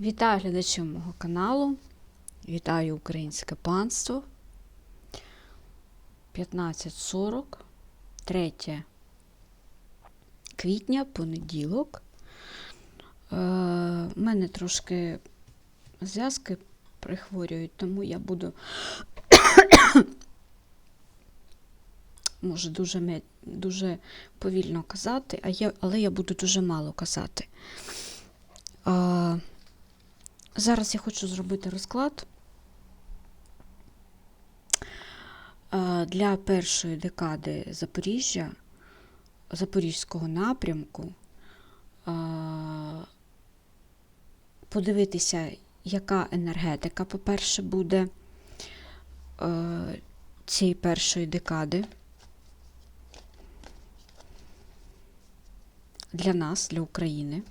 Вітаю глядачів мого каналу. Вітаю українське панство. 15.40, 3 квітня, понеділок. Е, У мене трошки зв'язки прихворюють, тому я буду може дуже, дуже повільно казати, а я, але я буду дуже мало казати. Е, Зараз я хочу зробити розклад е, для першої декади Запоріжжя, Запорізького напрямку. е, Подивитися, яка енергетика, по-перше, буде е, цієї першої декади. Для нас, для України.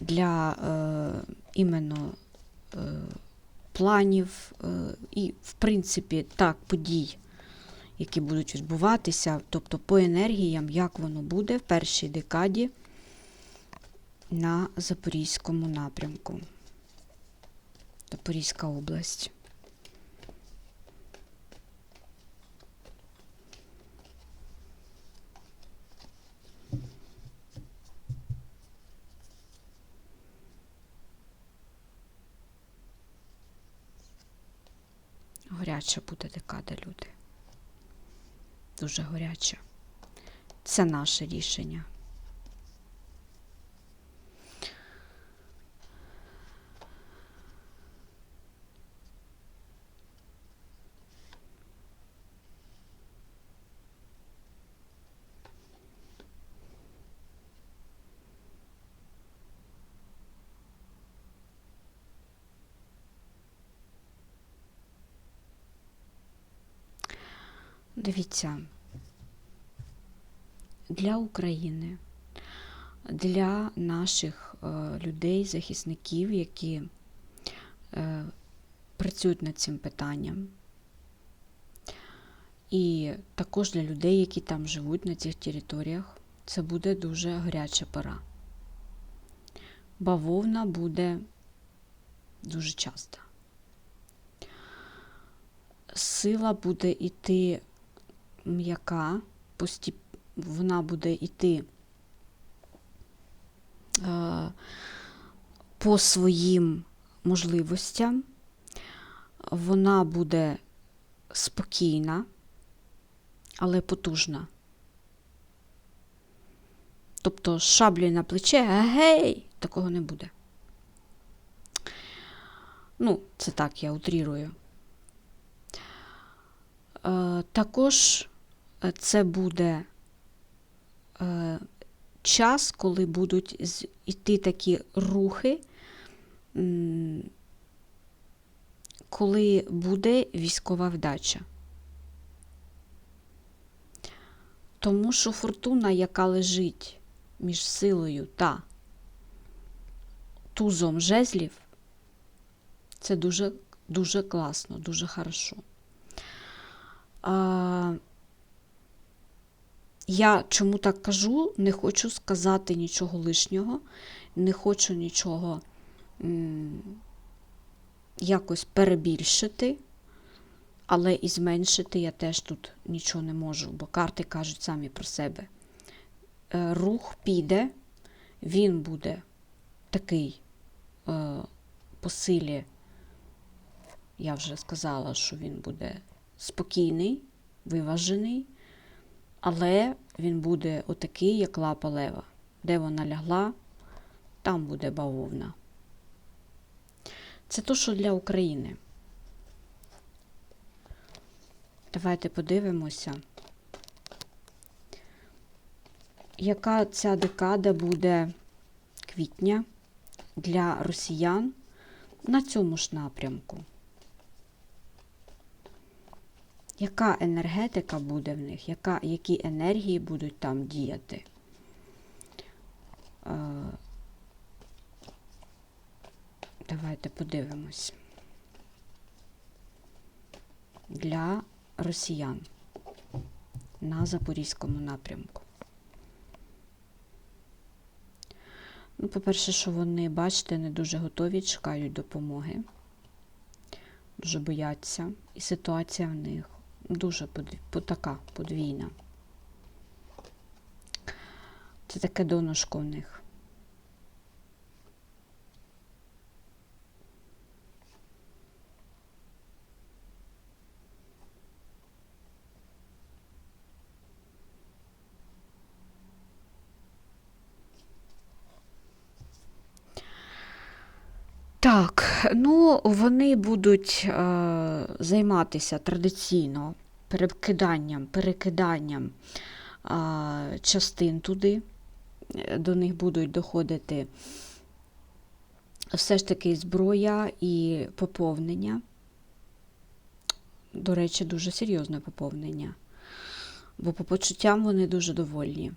Для е, іменно е, планів е, і, в принципі, так, подій, які будуть відбуватися, тобто по енергіям, як воно буде в першій декаді на Запорізькому напрямку. Запорізька область. Горяча буде декада, люди. Дуже горяча. Це наше рішення. Дивіться, для України, для наших е, людей, захисників, які е, працюють над цим питанням, і також для людей, які там живуть на цих територіях, це буде дуже гаряча пора. Бавовна буде дуже часто. Сила буде йти м'яка, постіп... вона буде йти е, по своїм можливостям, вона буде спокійна, але потужна. Тобто з шаблею на плече, гей, такого не буде. Ну, це так, я утрірую. Е, Також це буде е, час, коли будуть йти такі рухи, коли буде військова вдача. Тому що фортуна, яка лежить між силою та тузом жезлів, це дуже, дуже класно, дуже хорошо. Я чому так кажу, не хочу сказати нічого лишнього, не хочу нічого м, якось перебільшити, але і зменшити я теж тут нічого не можу, бо карти кажуть самі про себе. Е, Рух піде, він буде такий е, по силі, я вже сказала, що він буде спокійний, виважений, але він буде отакий, як лапа лева. Де вона лягла, там буде бавовна. Це то, що для України. Давайте подивимося, яка ця декада буде квітня для росіян на цьому ж напрямку. Яка енергетика буде в них, яка, які енергії будуть там діяти? Е, давайте подивимось. Для росіян на Запорізькому напрямку. Ну, по-перше, що вони, бачите, не дуже готові, чекають допомоги, дуже бояться. І ситуація в них дуже под така подвійна. Це таке донышко в них. Так, ну вони будуть е, займатися традиційно перекиданням, перекиданням е, частин туди. До них будуть доходити все ж таки зброя і поповнення. До речі, дуже серйозне поповнення. Бо по почуттям вони дуже довольні.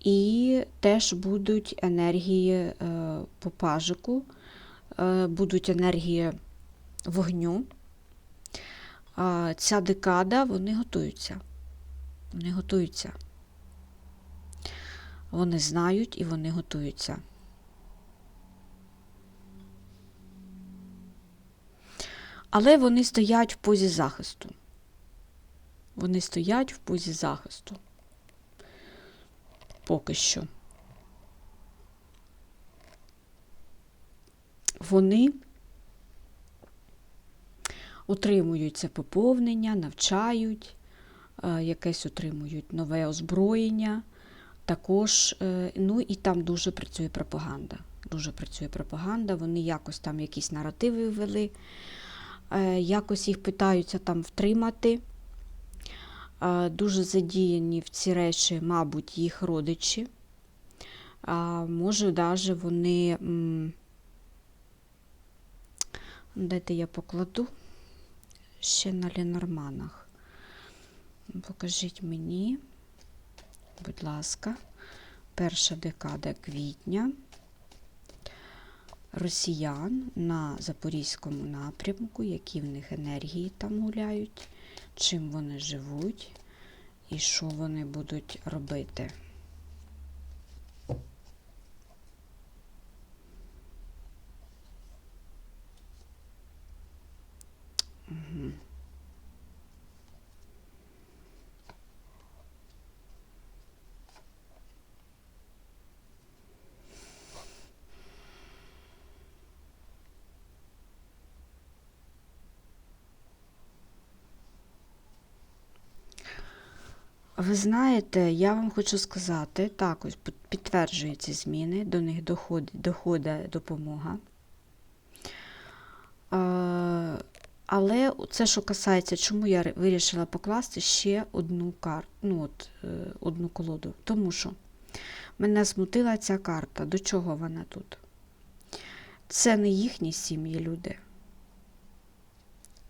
І теж будуть енергії е, по пажику, е, будуть енергії вогню. А ця декада, вони готуються. Вони готуються. Вони знають і вони готуються. Але вони стоять в позі захисту. Вони стоять в позі захисту. Поки що. Вони отримують це поповнення, навчають, е, якесь отримують нове озброєння. Також, е, ну і там дуже працює пропаганда. Дуже працює пропаганда, вони якось там якісь наративи ввели, е, якось їх питаються там втримати. Дуже задіяні в ці речі, мабуть, їх родичі. А може, навіть вони. Дайте я покладу ще на Ленорманах. Покажіть мені, будь ласка, перша декада квітня росіян на Запорізькому напрямку, які в них енергії там гуляють, чим вони живуть і що вони будуть робити. Мгм. Ви знаєте, я вам хочу сказати, так, ось під- підтверджую ці зміни, до них доходить, доходить допомога. Але це, що касається, чому я вирішила покласти ще одну карту, ну от, е, одну колоду. Тому що мене смутила ця карта. До чого вона тут? Це не їхні сім'ї, люди.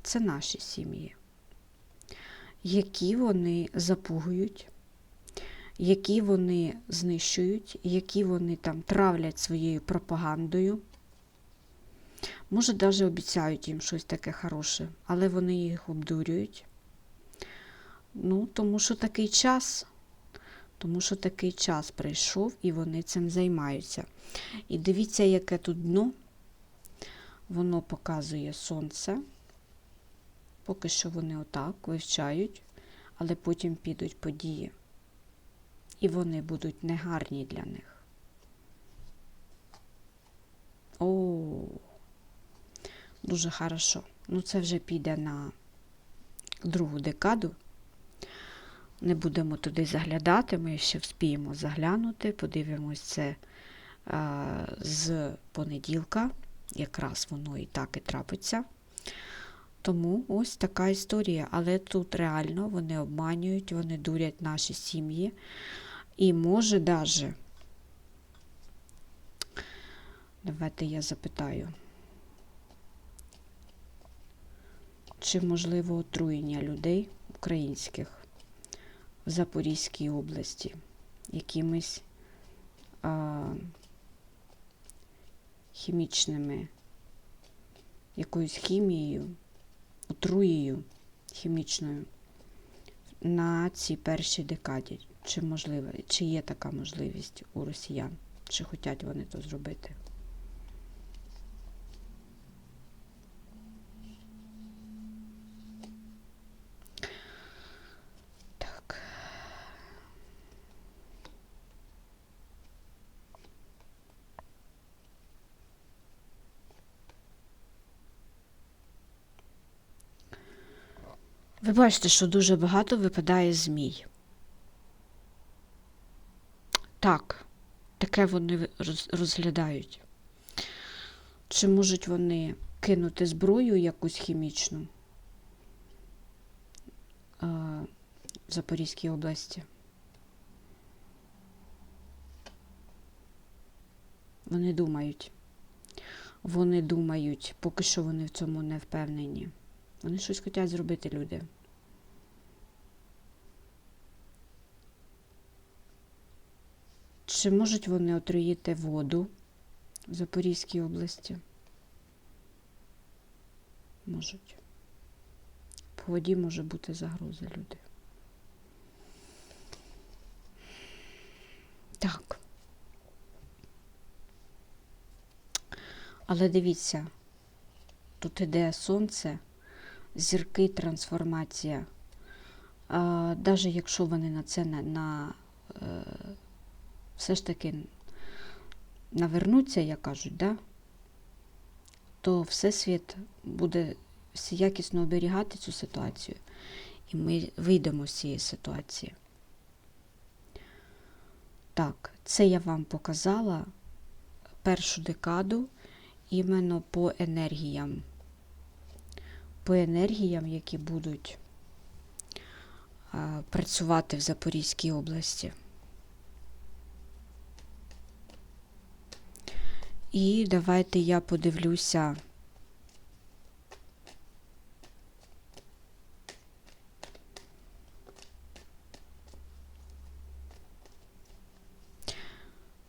Це наші сім'ї які вони запугують, які вони знищують, які вони там травлять своєю пропагандою. Може, навіть обіцяють їм щось таке хороше, але вони їх обдурюють. Ну, тому що такий час, тому що такий час прийшов і вони цим займаються. І дивіться, яке тут дно. Воно показує сонце. Поки що вони отак вивчають, але потім підуть події. І вони будуть негарні для них. О, дуже хорошо. Ну, це вже піде на другу декаду. Не будемо туди заглядати, ми ще вспіємо заглянути, подивимось це з понеділка. Якраз воно і так і трапиться. Тому ось така історія. Але тут реально вони обманюють, вони дурять наші сім'ї. І може даже, давайте я запитаю, чи можливо отруєння людей українських в Запорізькій області якимись а, хімічними, якоюсь хімією отруєю хімічною на цій першій декаді. Чи можливо, чи є така можливість у росіян? Чи хочуть вони то зробити? Так. Ви бачите, що дуже багато випадає змій. Так, таке вони розглядають. Чи можуть вони кинути зброю якусь хімічну в Запорізькій області? Вони думають. Вони думають, поки що вони в цьому не впевнені. Вони щось хочуть зробити, люди. Чи можуть вони отруїти воду в Запорізькій області? Можуть. По воді може бути загроза, люди. Так. Але дивіться, тут іде сонце, зірки, трансформація. Навіть якщо вони на це на, на е, все ж таки навернуться, як кажуть, да? то Всесвіт буде якісно оберігати цю ситуацію, і ми вийдемо з цієї ситуації. Так, це я вам показала першу декаду іменно по енергіям. По енергіям, які будуть працювати в Запорізькій області. І давайте я подивлюся.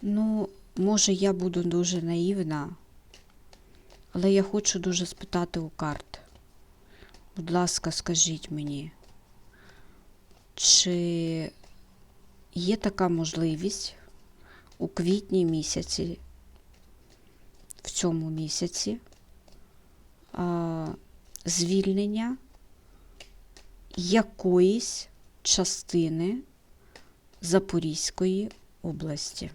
Ну, може, я буду дуже наївна, але я хочу дуже спитати у карт. Будь ласка, скажіть мені, чи є така можливість у квітні місяці, в цьому місяці, а, звільнення якоїсь частини Запорізької області?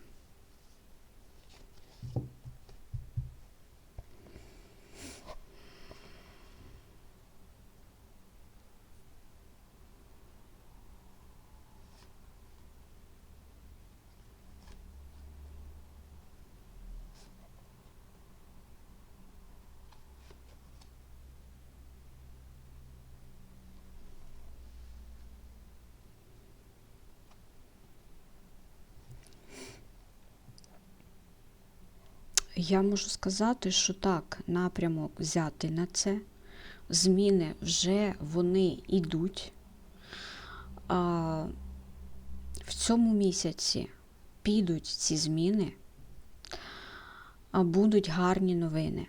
Я можу сказати, що так, напрямок взяти на це. Зміни вже вони йдуть. В цьому місяці підуть ці зміни, а будуть гарні новини.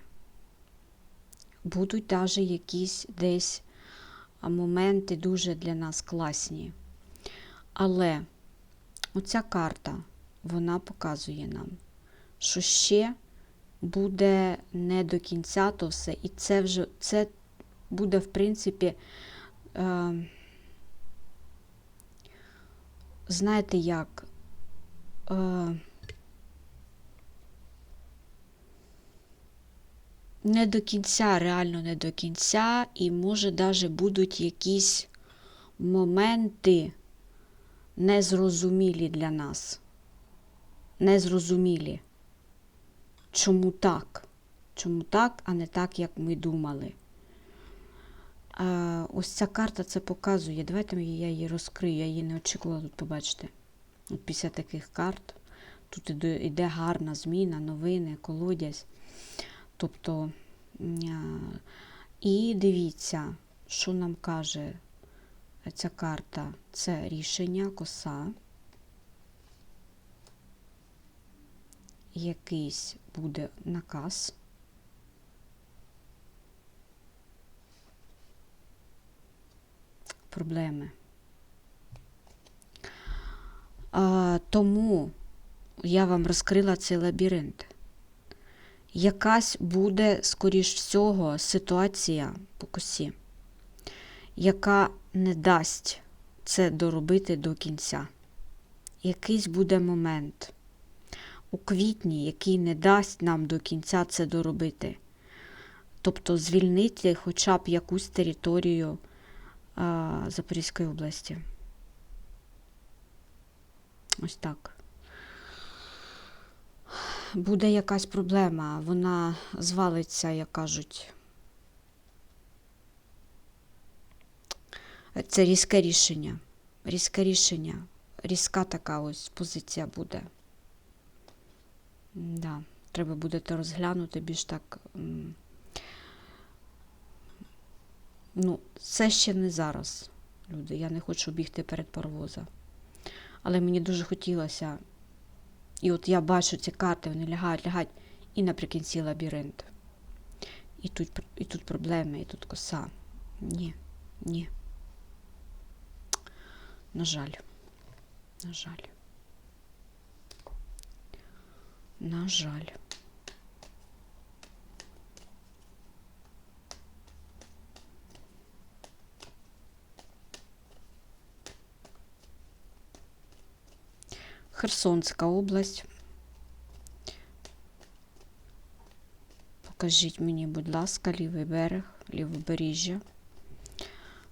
Будуть навіть якісь десь моменти дуже для нас класні. Але оця карта, вона показує нам, що ще буде не до кінця то все. І це вже це буде, в принципі, е, знаєте як? Е, не до кінця, реально не до кінця, і може навіть будуть якісь моменти незрозумілі для нас. Незрозумілі. Чому так? Чому так, а не так, як ми думали? Ось ця карта це показує. Давайте я її розкрию, я її не очікувала тут побачити. От після таких карт тут іде гарна зміна, новини, колодязь. Тобто, і дивіться, що нам каже ця карта. Це рішення, коса. Якийсь буде наказ. Проблеми. А, тому я вам розкрила цей лабіринт. Якась буде, скоріш всього, ситуація по косі, яка не дасть це доробити до кінця. Якийсь буде момент у квітні, який не дасть нам до кінця це доробити. Тобто звільнити хоча б якусь територію а, Запорізької області. Ось так. Буде якась проблема, вона звалиться, як кажуть. Це різке рішення. Різке рішення. Різка така ось позиція буде. Да, треба буде то розглянути більш так. Ну, це ще не зараз, люди. Я не хочу бігти перед паровоза. Але мені дуже хотілося. І от я бачу ці карти, вони лягають, лягають, і наприкінці лабіринт. І тут, і тут проблеми, і тут коса. Ні, ні. На жаль. На жаль. На жаль. Херсонська область. Покажіть мені, будь ласка, лівий берег, лівобережжя.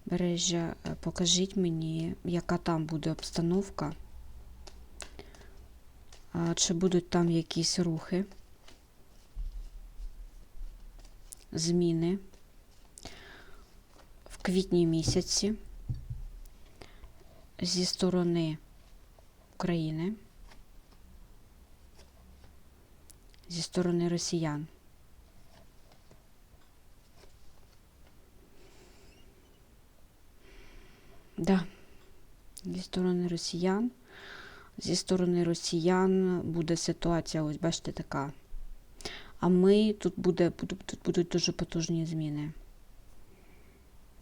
Бережжя, Е, покажіть мені, яка там буде обстановка. Чи будуть там якісь рухи, зміни в квітні місяці зі сторони України, зі сторони росіян. Да. Зі сторони росіян. Зі сторони росіян буде ситуація, ось бачите, така. А ми тут буде, тут будуть дуже потужні зміни.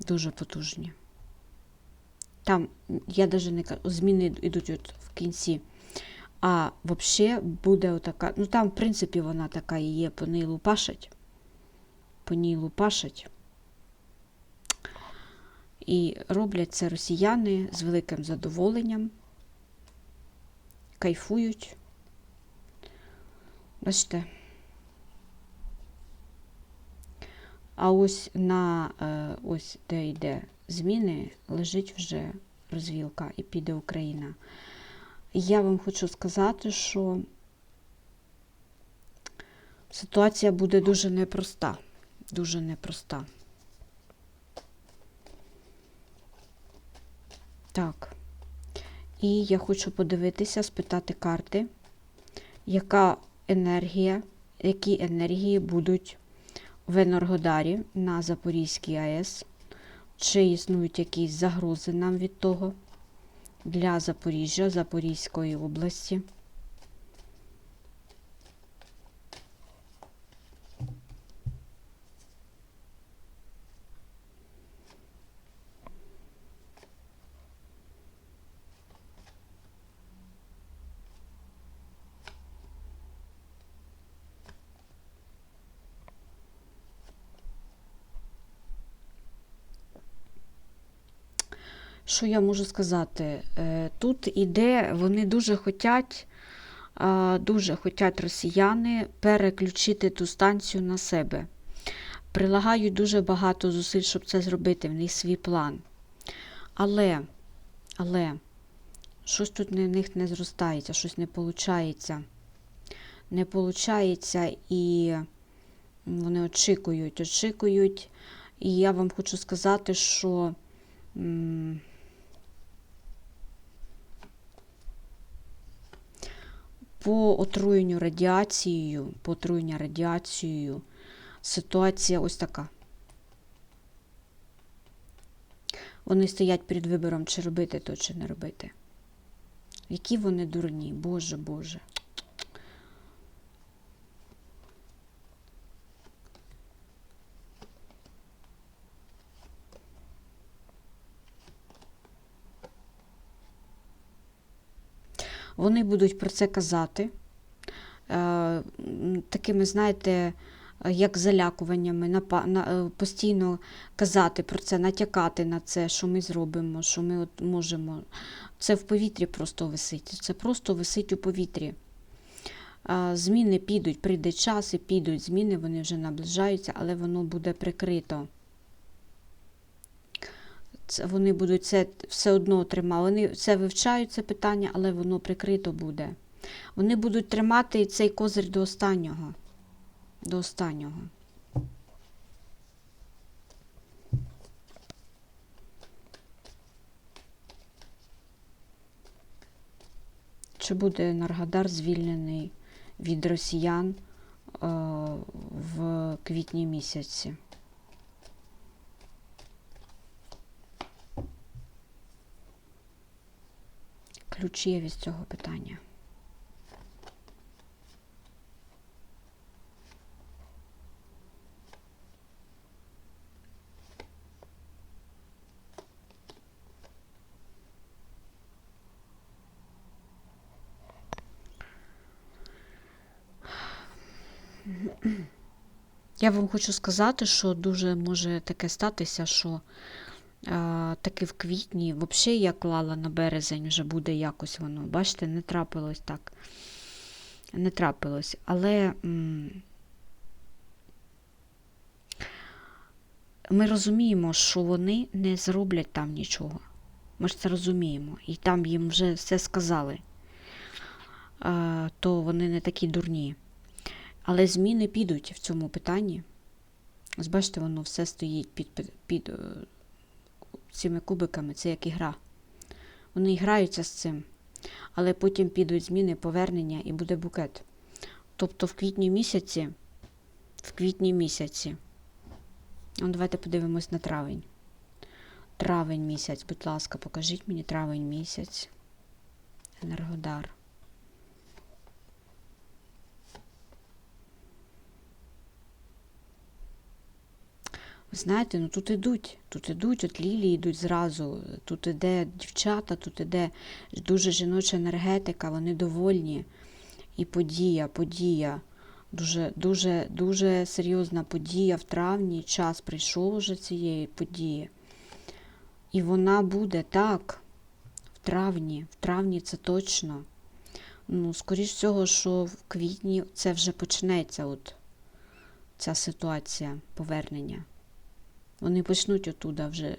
Дуже потужні. Там, я навіть не кажу, зміни йдуть от в кінці. А взагалі буде отака. Ну там, в принципі, вона така і є, по ній лупашать. По ній лупашать. І роблять це росіяни з великим задоволенням. Кайфують. Бачите. А ось на е, ось де йде зміни, лежить вже розвілка і піде Україна. Я вам хочу сказати, що ситуація буде дуже непроста. Дуже непроста. Так. І я хочу подивитися, спитати карти, яка енергія, які енергії будуть в Енергодарі на Запорізькій АЕС. Чи існують якісь загрози нам від того для Запоріжжя, Запорізької області? Що я можу сказати? Е, Тут іде, вони дуже хотять, дуже хотять росіяни переключити ту станцію на себе. Прилагають дуже багато зусиль, щоб це зробити, в них свій план. Але, але, щось тут в них не зростається, щось не виходить. Не виходить, і вони очікують, очікують. І я вам хочу сказати, що. По отруєнню радіацією, по отруєнню радіацією ситуація ось така. Вони стоять перед вибором, чи робити то, чи не робити. Які вони дурні, Боже, Боже. Вони будуть про це казати. Е, такими, знаєте, як залякуваннями, е, постійно казати про це, натякати на це, що ми зробимо, що ми от можемо. Це в повітрі просто висить. Це просто висить у повітрі. Е, Зміни підуть, прийде час і підуть зміни, вони вже наближаються, але воно буде прикрито. Вони будуть це все одно тримати. Вони це вивчають це питання, але воно прикрито буде. Вони будуть тримати цей козир до останнього. До останнього. Чи буде Енергодар звільнений від росіян е, в квітні місяці? Ключевість цього питання. Я вам хочу сказати, що дуже може таке статися, що таки в квітні, взагалі я клала на березень, вже буде якось воно. Бачите, не трапилось так. Не трапилось. Але ми розуміємо, що вони не зроблять там нічого. Ми ж це розуміємо. І там їм вже все сказали. То вони не такі дурні. Але зміни підуть в цьому питанні. Бачите, воно все стоїть під, під, під цими кубиками, це як ігра. Вони граються з цим, але потім підуть зміни, повернення і буде букет. Тобто в квітні місяці, в квітні місяці, ну, давайте подивимось на травень. Травень місяць, будь ласка, покажіть мені травень місяць. Енергодар. Знаєте, ну тут ідуть, тут ідуть, от лілії йдуть зразу. Тут іде дівчата, тут іде дуже жіноча енергетика, вони довольні. І подія, подія. Дуже, дуже, дуже серйозна подія в травні. Час прийшов уже цієї події. І вона буде так. В травні. В травні це точно. Ну, скоріш всього, що в квітні це вже почнеться от ця ситуація повернення. Вони почнуть отуда вже.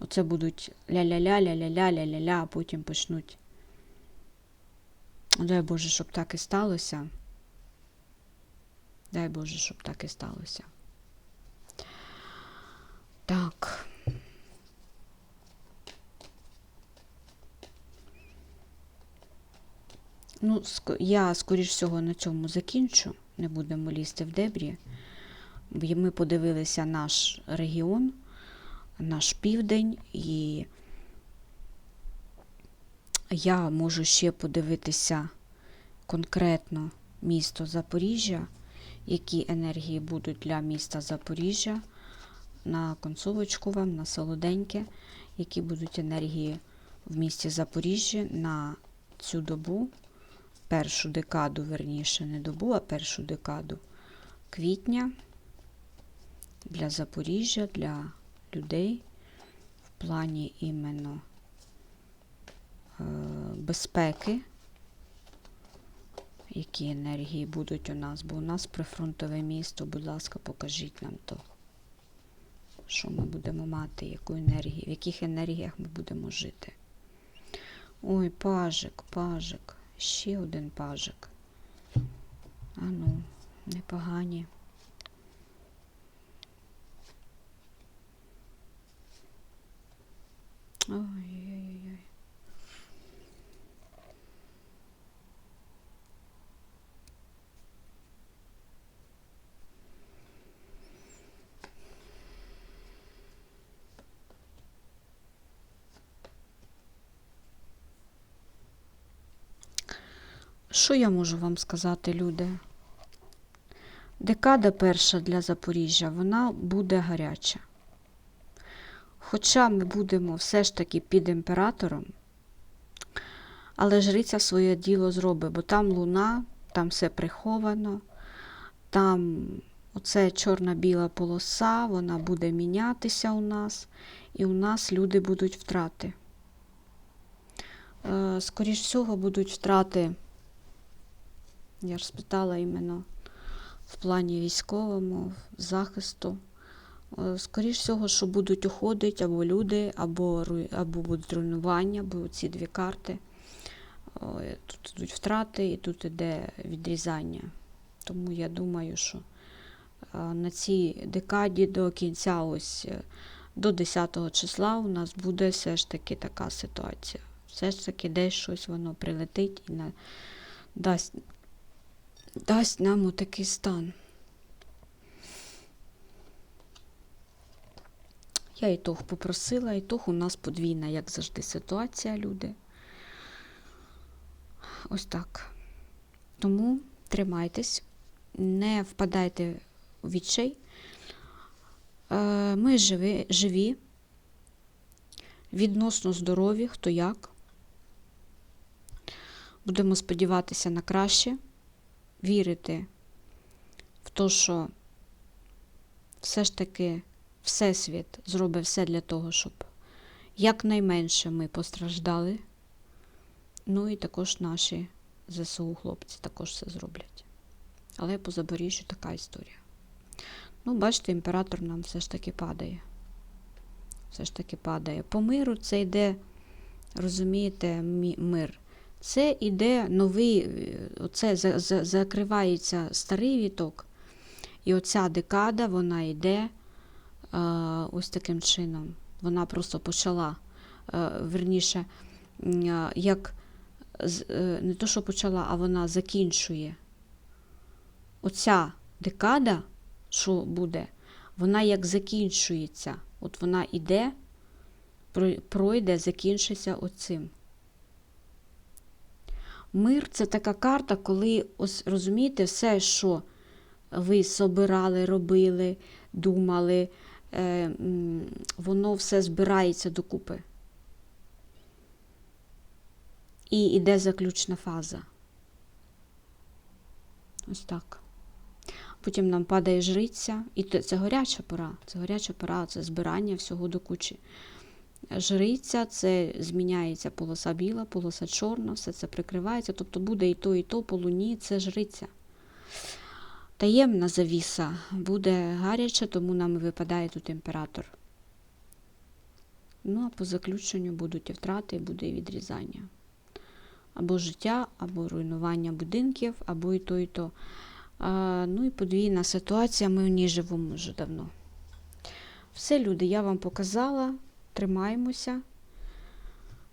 Оце будуть ля-ля-ля, ля-ля-ля, ля-ля-ля, а потім почнуть. Дай Боже, щоб так і сталося. Дай Боже, щоб так і сталося. Так. Ну, я, скоріш всього, на цьому закінчу. Не будемо лізти в дебрі. Ми подивилися наш регіон, наш південь, і я можу ще подивитися конкретно місто Запоріжжя, які енергії будуть для міста Запоріжжя, на концовочку вам, на солоденьке, які будуть енергії в місті Запоріжжя на цю добу, першу декаду, верніше, не добу, а першу декаду квітня для Запоріжжя, для людей в плані іменно е, безпеки, які енергії будуть у нас, бо у нас прифронтове місто, будь ласка, покажіть нам то, що ми будемо мати, яку енергію, в яких енергіях ми будемо жити. Ой, пажик, пажик, ще один пажик. А ну, непогані. Ой-ой-ой. Що я можу вам сказати, люди? Декада перша для Запоріжжя, вона буде гаряча. Хоча ми будемо все ж таки під імператором, Але жриця своє діло зробить, бо там луна, там все приховано, там оце чорна-біла полоса, вона буде мінятися у нас, і у нас люди будуть втрати. Е, Скоріш всього, будуть втрати, я ж спитала іменно в плані військовому, захисту. Е, Скоріш всього, що будуть уходити або люди, або, або будуть руйнування, бо ці дві карти. Тут йдуть втрати і тут іде відрізання. Тому я думаю, що е, на цій декаді до кінця, ось е, до 10 числа, у нас буде все ж таки така ситуація. Все ж таки десь щось воно прилетить і на, дасть, дасть нам такий стан. Я і ітог попросила, і ітог у нас подвійна, як завжди, ситуація, люди. Ось так. Тому тримайтесь, не впадайте у відчай. Е, Ми живі, живі, відносно здорові, хто як. Будемо сподіватися на краще, вірити в те, що все ж таки Всесвіт зробить все для того, щоб якнайменше ми постраждали. Ну і також наші ЗСУ хлопці також це зроблять. Але по Запоріжжю така історія. Ну, бачите, імператор нам все ж таки падає. Все ж таки падає. По миру це йде, розумієте, мир. Це йде новий, е, оце за- за- закривається старий віток, і оця декада, вона йде ось таким чином. Вона просто почала, е, верніше, е, як е, не то, що почала, а вона закінчує. Оця декада, що буде, вона як закінчується. От вона іде, пройде, закінчиться оцим. Мир це така карта, коли, ось розумієте, все, що ви собирали, робили, думали, е, воно все збирається докупи. І йде заключна фаза. Ось так. Потім нам падає жриця, і це горяча пора. Це горяча пора, це збирання всього до кучі. Жриця це зміняється полоса біла, полоса чорна, все це прикривається. Тобто буде і то, і то по луні це жриця. Таємна завіса буде гаряча, тому нам випадає тут імператор. Ну, а по заключенню будуть і втрати, і буде і відрізання. Або життя, або руйнування будинків, або і то, і то. А, ну і подвійна ситуація, ми в ній живемо вже давно. Все, люди, я вам показала. Тримаємося.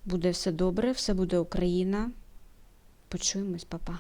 Буде все добре, все буде Україна. Почуємось, папа.